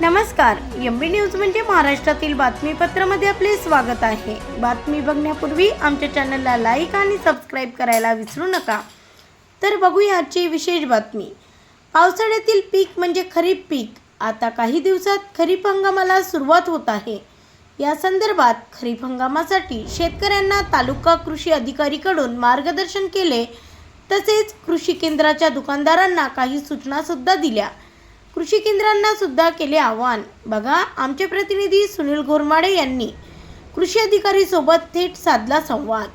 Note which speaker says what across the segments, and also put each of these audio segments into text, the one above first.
Speaker 1: नमस्कार M B news म्हणजे महाराष्ट्रातील बातमीपत्रामध्ये आपले स्वागत आहे. बातमी बघण्यापूर्वी आमच्या चॅनलला लाईक आणि सबस्क्राईब करायला विसरू नका. तर बघूया आजची विशेष बातमी. पावसाळ्यातील पीक म्हणजे खरीप पीक. आता काही दिवसात खरीप हंगामाला सुरुवात होत आहे. या संदर्भात खरीप हंगामासाठी शेतकऱ्यांना तालुका कृषी अधिकारीकडून मार्गदर्शन केले. तसेच कृषी केंद्राच्या दुकानदारांना काही सूचनासुद्धा दिल्या. कृषी केंद्रांना सुद्धा केले आवाहन. बघा आमचे प्रतिनिधी सुनील घोरमाडे यांनी कृषी अधिकारी सोबत थेट साधला संवाद.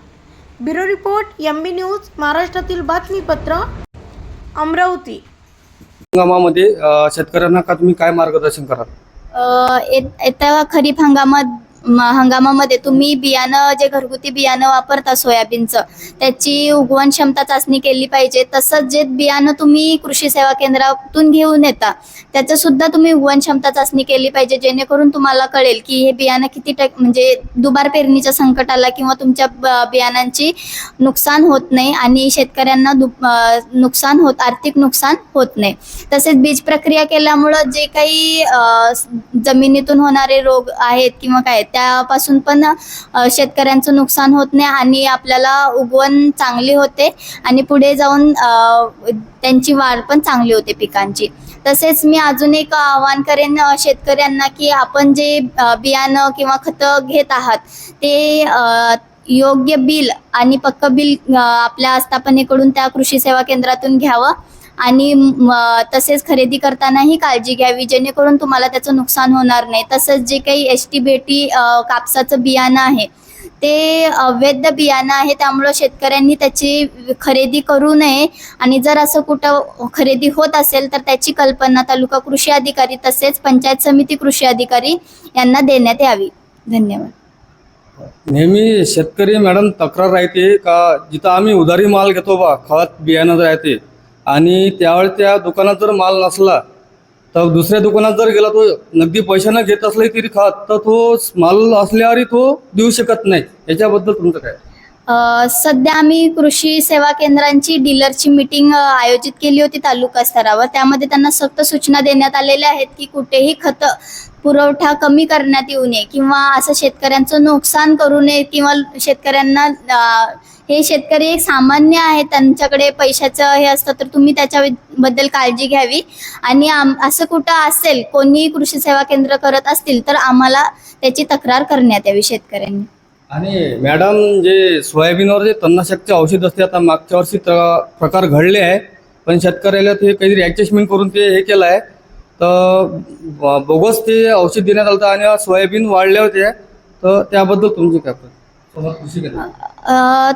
Speaker 1: Bureau report M B news महाराष्ट्रातील बातमीपत्र अमरावती.
Speaker 2: हंगामामध्ये शेतकऱ्यांना का तुम्ही काय मार्गदर्शन कराल?
Speaker 3: येत्या खरीप हंगामात हंगामामध्ये तुम्ही बियाणं जे घरगुती बियाणं वापरता सोयाबीनचं त्याची उगवण क्षमता चाचणी केली पाहिजे. तसंच जे बियाणं तुम्ही कृषी सेवा केंद्रातून घेऊन येता त्याचं सुद्धा तुम्ही उगवण क्षमता चाचणी केली पाहिजे. जेणेकरून तुम्हाला कळेल की हे बियाणं किती टक म्हणजे दुबार पेरणीच्या संकटाला किंवा तुमच्या ब- बियाणांची नुकसान होत नाही आणि शेतकऱ्यांना नुकसान होत आर्थिक नुकसान होत नाही. तसेच बीज प्रक्रिया केल्यामुळं जे काही जमिनीतून होणारे रोग आहेत किंवा काय त्यापासून पण शेतकऱ्यांचं नुकसान होत नाही आणि आपल्याला उगवण चांगली होते आणि पुढे जाऊन त्यांची वाढ पण चांगली होते पिकांची. तसेच मी अजून एक आवाहन करेन शेतकऱ्यांना की आपण जे बियाणं किंवा खतं घेत आहात ते योग्य बिल आणि पक्क बिल आपल्या आस्थापनेकडून त्या कृषी सेवा केंद्रातून घ्यावं. आणि तसेच खरेदी करतानाही काळजी घ्यावी जेणेकरून तुम्हाला त्याचं नुकसान होणार नाही. तसंच जे काही एस टी बेटी कापसाचं बियाणं आहे ते अवैध बियाणं आहे त्यामुळं शेतकऱ्यांनी त्याची खरेदी करू नये. आणि जर असं कुठं खरेदी होत असेल तर त्याची कल्पना तालुका कृषी अधिकारी तसेच पंचायत समिती कृषी अधिकारी यांना देण्यात यावी. धन्यवाद.
Speaker 2: नेहमी शेतकरी मॅडम तक्रार राहते का जिथं आम्ही उधारी माल घेतो बा खत बियाणं राहते आणि त्यावेळी त्या दुकानात जर माल नसला तर दुसऱ्या दुकानात जर गेला तो नगदी पैशानं घेत असला तरी खात तर तो माल असल्यावरही तो देऊ शकत नाही. याच्याबद्दल तुमचं काय?
Speaker 3: सध्या आम्ही कृषी सेवा केंद्रांची डीलरची मीटिंग आयोजित केली होती तालुका स्तरावर. त्यामध्ये त्यांना सक्त सूचना देण्यात आलेल्या आहेत की कुठेही खत पुरवठा कमी करण्यात येऊ नये किंवा असं शेतकऱ्यांचं नुकसान करू नये किंवा शेतकऱ्यांना हे शेतकरी एक सामान्य आहे त्यांच्याकडे पैशाचं हे असतं तर तुम्ही त्याच्याबद्दल काळजी घ्यावी. आणि आम असं कुठं असेल कोणी कृषी सेवा केंद्र करत असतील तर आम्हाला त्याची तक्रार करण्यात यावी शेतकऱ्यांनी.
Speaker 2: आणि मॅडम जे सोयाबीनवर जे तणनाशकचे औषध असते आता मागच्या वर्षी त- प्रकार घडले आहे पण शेतकऱ्याला ते काहीतरी ॲडजस्टमेंट करून ते हे केलं आहे. तर ब- बोगस ते औषध देण्यात आलं होतं आणि सोयाबीन वाढले होते. तर त्याबद्दल तुमची काय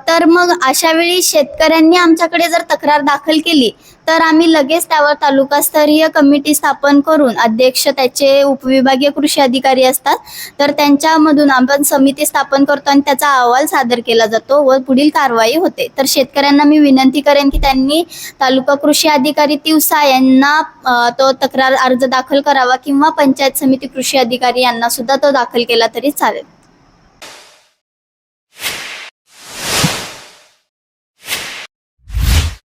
Speaker 3: तर मग अशा वेळी शेतकऱ्यांनी आमच्याकडे जर तक्रार दाखल केली तर आम्ही लगेच त्यावर तालुकास्तरीय कमिटी स्थापन करून अध्यक्ष त्याचे उपविभागीय कृषी अधिकारी असतात तर त्यांच्यामधून आपण समिती स्थापन करतो आणि त्याचा अहवाल सादर केला जातो व पुढील कारवाई होते. तर शेतकऱ्यांना मी विनंती करेन की त्यांनी तालुका कृषी अधिकारी तिवसा यांना तो तक्रार अर्ज दाखल करावा किंवा पंचायत समिती कृषी अधिकारी यांना सुद्धा तो दाखल केला तरी चालेल.